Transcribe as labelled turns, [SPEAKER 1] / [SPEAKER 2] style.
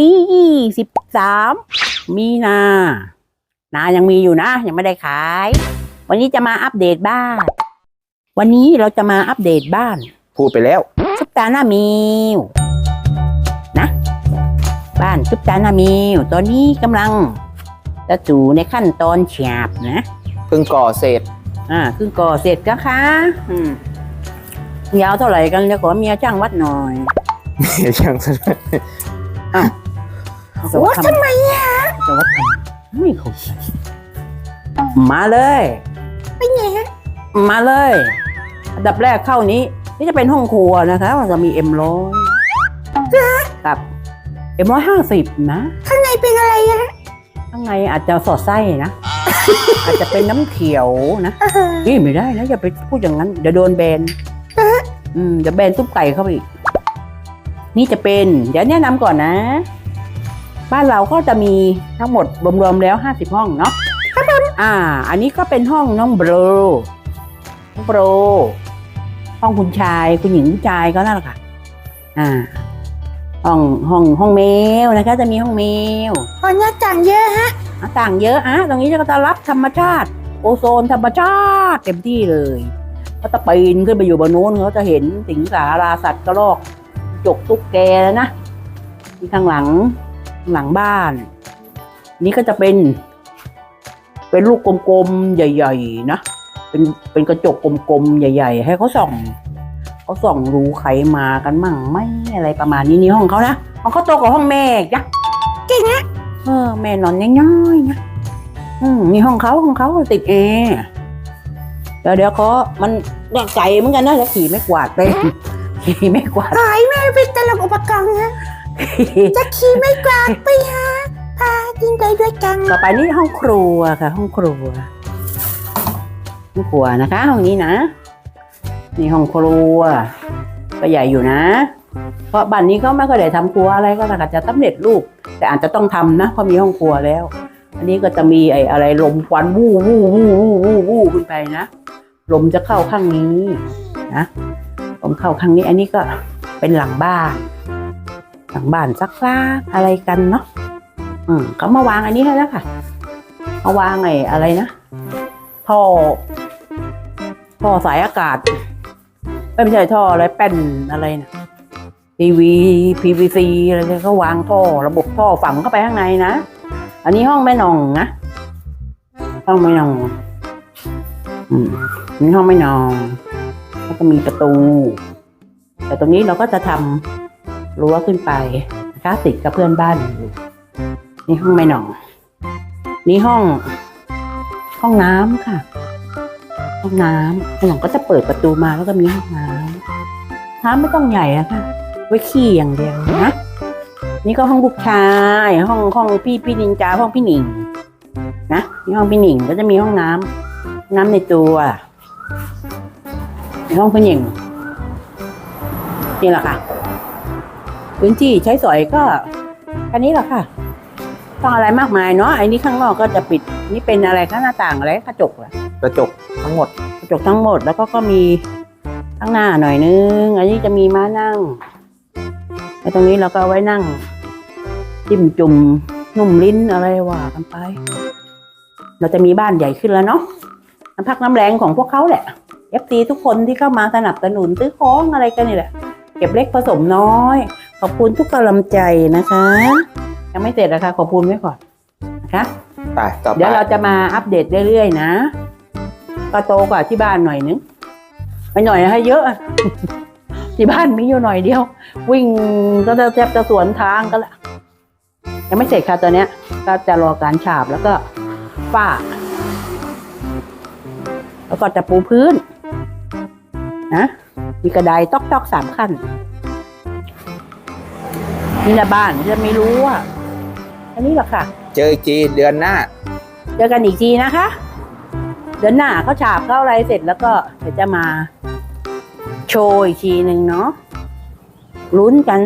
[SPEAKER 1] นี้สิบสามมีนา นายังมีอยู่นะ ยังไม่ได้ขาย วันนี้จะมาอัปเดตบ้าน วันนี้เราจะมาอัปเดตบ้าน
[SPEAKER 2] พูดไปแล้ว
[SPEAKER 1] ซุปตาหน้ามิวนะ บ้านซุปตาหน้ามิวตอนนี้กำลังจะจู่ในขั้นตอนฉาบนะ
[SPEAKER 2] เพิ่งก่อเสร็จ
[SPEAKER 1] อ่าครึ่งก่อเสร็จนะคะอืมยาวเท่าไหร่กันแล้วขอเมียจ้างวัดหน่อย
[SPEAKER 2] ยังซะด้วย
[SPEAKER 1] วั ดทำไมอะจะวัดทำไมไม่เข้าใจมาเลยไปไงมาเลย อันดับแรกเข้านี้ นี่จะเป็นห้องครัวนะคะมันจะมีเอ็มร้อยกับเอ็มร้อยห้าสิบนะ
[SPEAKER 3] ข้างในเป็นอะไรอะ
[SPEAKER 1] ข้างในอาจจะสอดไส้นะ อาจจะเป็นน้ำเขียวนะ
[SPEAKER 3] เออ
[SPEAKER 1] นี่ไม่ได้นะอย่าไปพูดอย่างนั้นเดี๋ยวโดนแบนอืมเดี๋ยวแบนตุ๊บไก่เข้าไปอีกนี่จะเป็น เดี๋ยวแนะนำก่อนนะ บ้านเราก็จะมีทั้งหมดรวมๆแล้วห้าสิบห้องเนาะอ่า อันนี้ก็เป็นห้องน้องโบรน้องโบรห้องคุณชายคุณหญิงคุณชายก็นั่นแหละค่ะอ่าห้องห้องห้องแมวนะคะ จะมีห้องแมว
[SPEAKER 3] พอหน้าต่างเยอะฮะ
[SPEAKER 1] หน้าต่างเยอะอะตรงนี้ก็จะรับธรรมชาติ โอโซนธรรมชาติเต็มที่เลยเขาจะปีนขึ้นไปอยู่บนนู้นเขาจะเห็นสิงสาราสัตว์กระรอกจกตุ๊กแกแล้วนะที่ข้างหลังข้าง หลังบ้าน นี่ก็จะเป็น เป็นลูกกลมๆใหญ่ ๆ นะ เป็นเป็นกระจกกลมๆใหญ่ ๆ ให้เขาส่องเขาส่องรู้ใครมากันมั่งไม่อะไรประมาณนี้นี่ห้องเขานะห้องเขาโตกว่าห้องแม่จ้ะ
[SPEAKER 3] เก่งนะ
[SPEAKER 1] เออแม่นอนย่อยๆนะอืมมีห้องเขาห้องเขาติดแอร์เดี๋ยวเดี๋ยวเขามันเนี่ยไก่เหมือนกันนะแล้วขี่ไม่กวาดไปขี่ไม่กวาด
[SPEAKER 3] หายแม่เป็นตลกอุปกรณ์นะ จะขี่ไม่กวาดไปหาพาทิ้งไปด้วยกัน
[SPEAKER 1] ต่อไปนี่ห้องครัวค่ะ ห้องครัวห้องครัวนะคะ ห้องนี้นะนี่ห้องครัว ก็ใหญ่อยู่นะ เพราะบ้านนี้ก็ไม่ก็ได้ทำครัวอะไรก็อาจจะสำเร็จรูป แต่อาจจะต้องทำนะเพราะมีห้องครัวแล้ว อันนี้ก็จะมีไอ้อะไรลมควันวู้วู้วู้วู้วู้วู้ขึ้นไปนะลมจะเข้าข้างนี้นะลมเข้าข้างนี้ อันนี้ก็เป็นหลังบ้าน หลังบ้านซักล้าอะไรกันเนาะอืมเขามาวางอันนี้ให้แล้วค่ะ มาวางไอ้อะไรนะท่อท่อสายอากาศ ไม่ใช่ท่ออะไรแป้นอะไรนะ PV PVC อะไรเนี่ยก็วางท่อ ระบบท่อฝังเข้าไปข้างในนะ อันนี้ห้องแม่นองนะ ห้องแม่นอง อืมนี่ห้องแม่นองแล้วก็มีประตู แต่ตรงนี้เราก็จะทำ รั้วขึ้นไปนะคะติดกับเพื่อนบ้านอยู่นี่ห้องแม่หนองนี่ห้อง ห้องน้ำค่ะ ห้องน้ำแม่นองก็จะเปิดประตูมาแล้วก็มีห้องน้ำน้ำไม่ต้องใหญ่อะค่ะ ไว้ขี้อย่างเดียวนะนี่ก็ห้องลูกชายห้องห้องพี่พี่นินจาห้องพี่หนิงนะนี่ห้องพี่หนิงก็จะมีห้องน้ำน้ำในตัวในห้องพี่หนิงนี่แหละค่ะ พื้นที่ใช้สอยก็แค่นี้แหละค่ะ ต้องอะไรมากมายเนาะไอ้นี่ข้างนอกก็จะปิดนี่เป็นอะไรคะหน้าต่างอะไรกระจกเหรอ
[SPEAKER 2] กระจกทั้งหมด
[SPEAKER 1] กระจกทั้งหมดแล้วก็ก็มีข้างหน้าหน่อยนึง อันนี้จะมีม้านั่งแล้วตรงนี้เราก็เอาไว้นั่ง จิ้มจุ่มนุ่มลิ้นอะไรว่ากันไป เราจะมีบ้านใหญ่ขึ้นแล้วเนาะน้ำพักน้ำแรงของพวกเขาแหละเอฟซีทุกคนที่เข้ามาสนับสนุนซื้อของอะไรกันนี่แหละ เก็บเล็กผสมน้อย ขอบคุณทุกกำลังใจนะคะ ยังไม่เสร็จนะคะขอบคุณไว้ก่อนนะคะ
[SPEAKER 2] ไปต่อไป
[SPEAKER 1] เดี๋ยวเราจะมาอัปเดตเรื่อยๆนะก็โตกว่าที่บ้านหน่อยนึงไม่หน่อยให้เยอะอะ ที่บ้านมีอยู่หน่อยเดียว วิ่งก็จะแทบจะสวนทางกันละยังไม่เสร็จค่ะตัวเนี้ย ก็จะรอการฉาบแล้วก็ฝ้า แล้วก็จะปูพื้น นะ มีกระไดตอกตอกๆสามขั้น นี่นะบ้านจะไม่รู้อะอันนี้แหละค่ะ
[SPEAKER 2] เจออีกทีเดือนหน้า
[SPEAKER 1] เจอกันอีกทีนะคะ เดือนหน้าเขาฉาบเข้าอะไรเสร็จแล้วก็เดี๋ยวจะมา โชว์อีกทีหนึ่งเนาะลุ้นกัน